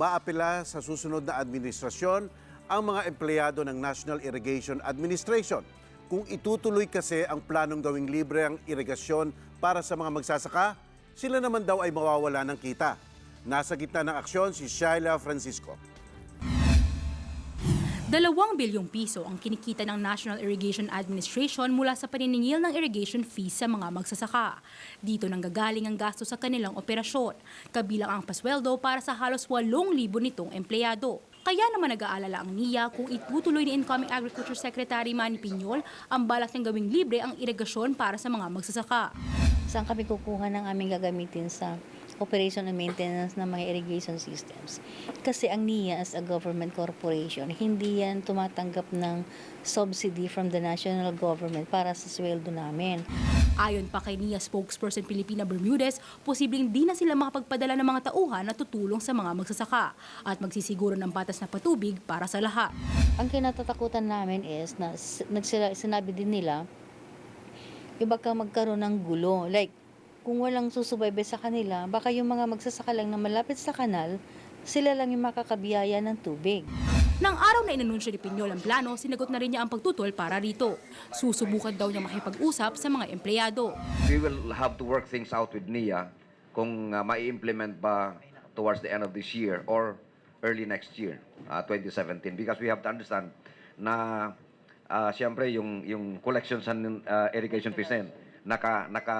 umaapela sa susunod na administrasyon ang mga empleyado ng National Irrigation Administration. Kung itutuloy kasi ang planong gawing libre ang irigasyon para sa mga magsasaka, sila naman daw ay mawawala ng kita. Nasa gitna ng aksyon si Shaila Francisco. Dalawang bilyong piso ang kinikita ng National Irrigation Administration mula sa paniningil ng irrigation fees sa mga magsasaka. Dito nang gagaling ang gasto sa kanilang operasyon, kabilang ang pasweldo para sa halos 8,000 nitong empleyado. Kaya naman nag-aalala ang NIA kung itutuloy ni Incoming Agriculture Secretary Manny Piñol ang balak niyang gawing libre ang irigasyon para sa mga magsasaka. Saan kami kukuha ng aming gagamitin sa operation and maintenance ng mga irrigation systems. Kasi ang NIA as a government corporation, hindi yan tumatanggap ng subsidy from the national government para sa sweldo namin. Ayon pa kay NIA spokesperson Pilipina Bermudez, posibleng di na sila makapagpadala ng mga tauhan na tutulong sa mga magsasaka at magsisiguro ng patas na patubig para sa lahat. Ang kinatatakutan namin is na nagsila, sinabi din nila, iba ka magkaroon ng gulo. Like, kung walang susubaybay sa kanila, baka yung mga magsasaka lang na malapit sa kanal, sila lang yung makakabiyaya ng tubig. Nang araw na inanunsyo ni Piñol ang plano, sinagot na rin niya ang pagtutol para rito. Susubukan daw niya makipag-usap sa mga empleyado. we will have to work things out with NIA kung uh, mai-implement ba towards the end of this year or early next year, uh, 2017. Because we have to understand na uh, siyempre yung, yung collection sa uh, irrigation yun, naka, naka,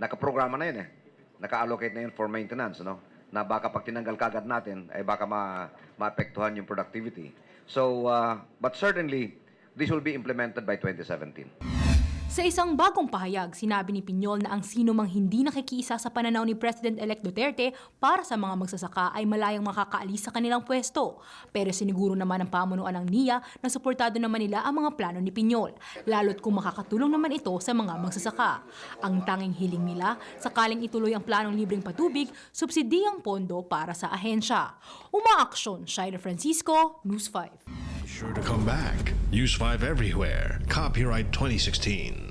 nakaprograma na yun eh. Naka-allocate na yun for maintenance, no? Na baka pag tinanggal kagad natin, ay baka ma maapektuhan yung productivity. So, uh, but certainly, this will be implemented by 2017. Sa isang bagong pahayag, sinabi ni Piñol na ang sino mang hindi nakikiisa sa pananaw ni President-elect Duterte para sa mga magsasaka ay malayang makakaalis sa kanilang pwesto. Pero siniguro naman ng pamunuan ng NIA na suportado naman nila ang mga plano ni Piñol, lalo't kung makakatulong naman ito sa mga magsasaka. Ang tanging hiling nila, sakaling ituloy ang planong libreng patubig, subsidiyang pondo para sa ahensya. Umaaksyon, Shaira Francisco, News 5. Sure to come back. Use 5 everywhere. Copyright 2016.